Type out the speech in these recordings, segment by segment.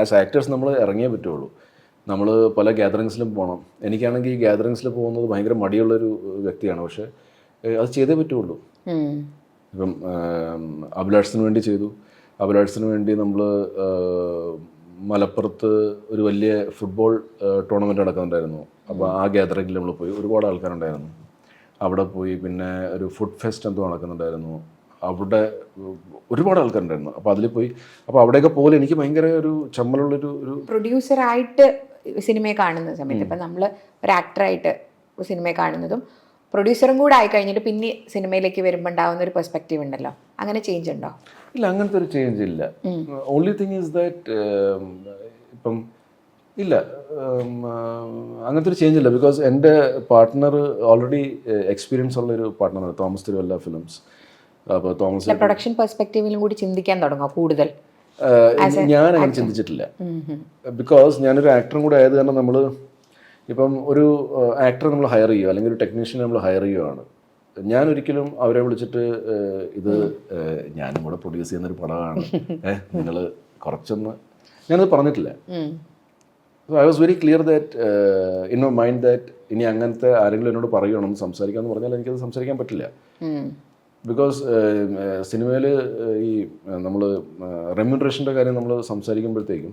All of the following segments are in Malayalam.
ആസ് ആക്ടേഴ്സ് നമ്മൾ ഇറങ്ങിയേ പറ്റുള്ളൂ. നമ്മൾ പല ഗ്യാതറിങ്സിലും പോകണം എനിക്കാണെങ്കിൽ ഈ ഗ്യാതറിങ്സിൽ പോകുന്നത് ഭയങ്കര മടിയുള്ളൊരു വ്യക്തിയാണ്. പക്ഷേ അത് ചെയ്തേ പറ്റുള്ളൂ. ഇപ്പം അഭിലാഷത്തിന് വേണ്ടി ചെയ്തു. അഭിലാഷത്തിന് വേണ്ടി നമ്മൾ മലപ്പുറത്ത് ഒരു വലിയ ഫുട്ബോൾ ടൂർണമെന്റ് നടക്കുന്നുണ്ടായിരുന്നു. അപ്പോൾ ആ ഗ്യാതറിങ്ങിൽ നമ്മൾ പോയി. ഒരുപാട് ആൾക്കാരുണ്ടായിരുന്നു. അവിടെ പോയി പിന്നെ ഒരു ഫുഡ് ഫെസ്റ്റ് എന്തോ നടക്കുന്നുണ്ടായിരുന്നു. അവിടെ ഒരുപാട് ആൾക്കാരുണ്ടായിരുന്നു അപ്പോൾ അതിൽ പോയി അപ്പോൾ അവിടെയൊക്കെ പോലെ എനിക്ക് ഭയങ്കര ഒരു ചമ്മലുള്ളൊരു ഒരു പ്രൊഡ്യൂസറായിട്ട് സിനിമയെ കാണുന്ന സമയത്ത് ഇപ്പം നമ്മൾ ഒരു ആക്ടറായിട്ട് സിനിമയെ കാണുന്നതും പ്രൊഡ്യൂസറും കൂടെ ആയി കഴിഞ്ഞിട്ട് പിന്നെ സിനിമയിലേക്ക് വരുമ്പോൾ ഉണ്ടാവുന്ന ഒരു പെർസ്പെക്റ്റീവ് ഉണ്ടല്ലോ. അങ്ങനെ ചേഞ്ച് ഉണ്ടോ? ഇല്ല അങ്ങനത്തെ ഒരു ചേഞ്ച് ഇല്ല. ഓൺലി തിങ് ഈസ് ദാറ്റ് ഇപ്പം ഇല്ല അങ്ങനത്തെ ഒരു ചേഞ്ച് ഇല്ല. ബിക്കോസ് എന്റെ പാർട്ട്ണർ ഓൾറെഡി എക്സ്പീരിയൻസ് ഉള്ള ഒരു പാർട്ട്ണറാണ് തോമസ് തിരുവല്ല ഫിലിംസ് അപ്പോൾ തോമസ് പ്രൊഡക്ഷൻ പെർസ്പെക്റ്റീവിലും കൂടി ചിന്തിക്കാൻ തുടങ്ങുക കൂടുതൽ. ഞാൻ അങ്ങനെ ചിന്തിച്ചിട്ടില്ല. ബിക്കോസ് ഞാനൊരു ആക്ടറും കൂടെ ആയത് കാരണം നമ്മൾ ഇപ്പം ഒരു ആക്ടറെ നമ്മൾ ഹയർ ചെയ്യുക അല്ലെങ്കിൽ ഒരു ടെക്നീഷ്യനെ നമ്മൾ ഹയർ ചെയ്യുകയാണ്. ഞാൻ ഒരിക്കലും അവരെ വിളിച്ചിട്ട് ഇത് ഞാനും കൂടെ പ്രൊഡ്യൂസ് ചെയ്യുന്ന ഒരു പടമാണ്. ഏഹ് നിങ്ങൾ കുറച്ചൊന്ന് ഞാനത് പറഞ്ഞിട്ടില്ല. I was very clear that in mind that ഇനി അങ്ങനത്തെ ആരെങ്കിലും എന്നോട് പറയണം സംസാരിക്കാന്ന് പറഞ്ഞാൽ എനിക്കത് സംസാരിക്കാൻ പറ്റില്ല. ബിക്കോസ് സിനിമയിൽ ഈ നമ്മൾ റെമ്യൂണറേഷന്റെ കാര്യം നമ്മൾ സംസാരിക്കുമ്പോഴത്തേക്കും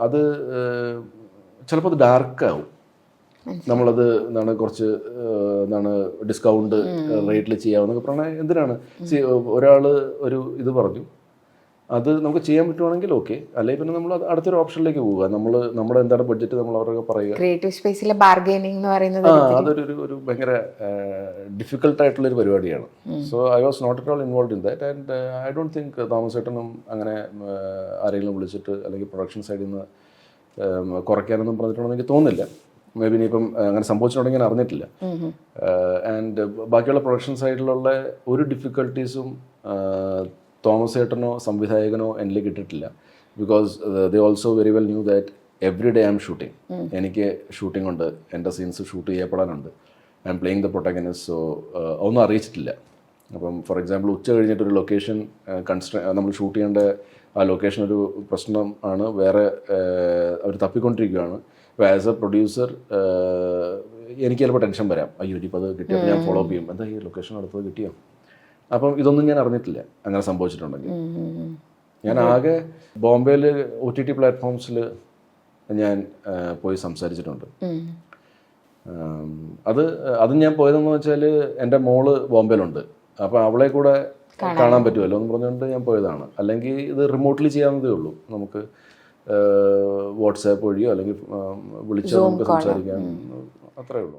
അത് ചിലപ്പോൾ അത് ഡാർക്കാവും നമ്മളത് എന്താണ് കുറച്ച് എന്താണ് ഡിസ്കൗണ്ട് റേറ്റിൽ ചെയ്യാവുന്നൊക്കെ പറഞ്ഞാൽ എന്തിനാണ്? ഒരാൾ ഒരു ഇത് പറഞ്ഞു അത് നമുക്ക് ചെയ്യാൻ പറ്റുവാണെങ്കിൽ ഓക്കെ അല്ലെങ്കിൽ പിന്നെ നമ്മൾ അടുത്തൊരു ഓപ്ഷനിലേക്ക് പോവുക. നമ്മൾ നമ്മുടെ എന്താണ് ബഡ്ജറ്റ് നമ്മൾ അവരൊക്കെ പറയുക. ക്രിയേറ്റീവ് സ്പേസിലെ ബാർഗൈനിങ് എന്ന് പറയുന്നത് ആ അതൊരു ഒരു ഒരു ഭയങ്കര ഡിഫിക്കൽട്ട് ആയിട്ടുള്ള ഒരു പരിപാടിയാണ്. So I was not at all involve in that and I don't think Thomas ഏട്ടനും അങ്ങനെ ആരെങ്കിലും വിളിച്ചിട്ട് അല്ലെങ്കിൽ പ്രൊഡക്ഷൻ സൈഡിൽ നിന്ന് കുറയ്ക്കാനൊന്നും പറഞ്ഞിട്ടുണ്ടെന്ന് എനിക്ക് തോന്നുന്നില്ല. മേ ബി ഇനിയിപ്പം അങ്ങനെ സംഭവിച്ചിട്ടുണ്ടെങ്കിൽ ഞാൻ അറിഞ്ഞിട്ടില്ല. ആൻഡ് ബാക്കിയുള്ള പ്രൊഡക്ഷൻ സൈഡിലുള്ള ഒരു ഡിഫിക്കൽട്ടീസും തോമസ് ഏട്ടനോ സംവിധായകനോ എന്നിൽ കിട്ടിയിട്ടില്ല. Because they also very well knew that every day I'm shooting എനിക്ക് ഷൂട്ടിംഗ് ഉണ്ട്. എന്റെ scenes shoot ചെയ്യപ്പെടാനുണ്ട്. I'm playing the protagonist so ഒന്നും അറിയിച്ചിട്ടില്ല. അപ്പം ഫോർ എക്സാമ്പിൾ ഉച്ച കഴിഞ്ഞിട്ട് ഒരു ലൊക്കേഷൻ കൺസ്ട്ര നമ്മൾ ഷൂട്ട് ചെയ്യേണ്ട ആ ലൊക്കേഷൻ ഒരു പ്രശ്നം ആണ്. വേറെ അവർ തപ്പിക്കൊണ്ടിരിക്കുകയാണ്. അപ്പോൾ ആസ് എ പ്രൊഡ്യൂസർ എനിക്ക് ചിലപ്പോൾ ടെൻഷൻ വരാം. അയ്യോ ഇനിയിപ്പോൾ അത് കിട്ടിയപ്പോൾ ഞാൻ ഫോളോ അപ്പ് ചെയ്യും. എന്താ ഈ ലൊക്കേഷൻ അടുത്തത് കിട്ടിയോ? അപ്പം ഇതൊന്നും ഞാൻ അറിഞ്ഞിട്ടില്ല. അങ്ങനെ സംഭവിച്ചിട്ടുണ്ടെങ്കിൽ. ഞാൻ ആകെ ബോംബെയിൽ ഒ ടി ടി പ്ലാറ്റ്ഫോംസിൽ ഞാൻ പോയി സംസാരിച്ചിട്ടുണ്ട്. അത് അത് ഞാൻ പോയതെന്ന് വെച്ചാൽ എന്റെ മോൾ ബോംബെയിലുണ്ട്. അപ്പോൾ അവളെ കൂടെ കാണാൻ പറ്റുമല്ലോ എന്ന് പറഞ്ഞുകൊണ്ട് ഞാൻ പോയതാണ്. അല്ലെങ്കിൽ ഇത് റിമോട്ട്ലി ചെയ്യാവുന്നതേ ഉള്ളൂ. നമുക്ക് വാട്സാപ്പ് വഴിയോ അല്ലെങ്കിൽ വിളിച്ചോ നമുക്ക് സംസാരിക്കാം. അത്രേ ഉള്ളൂ.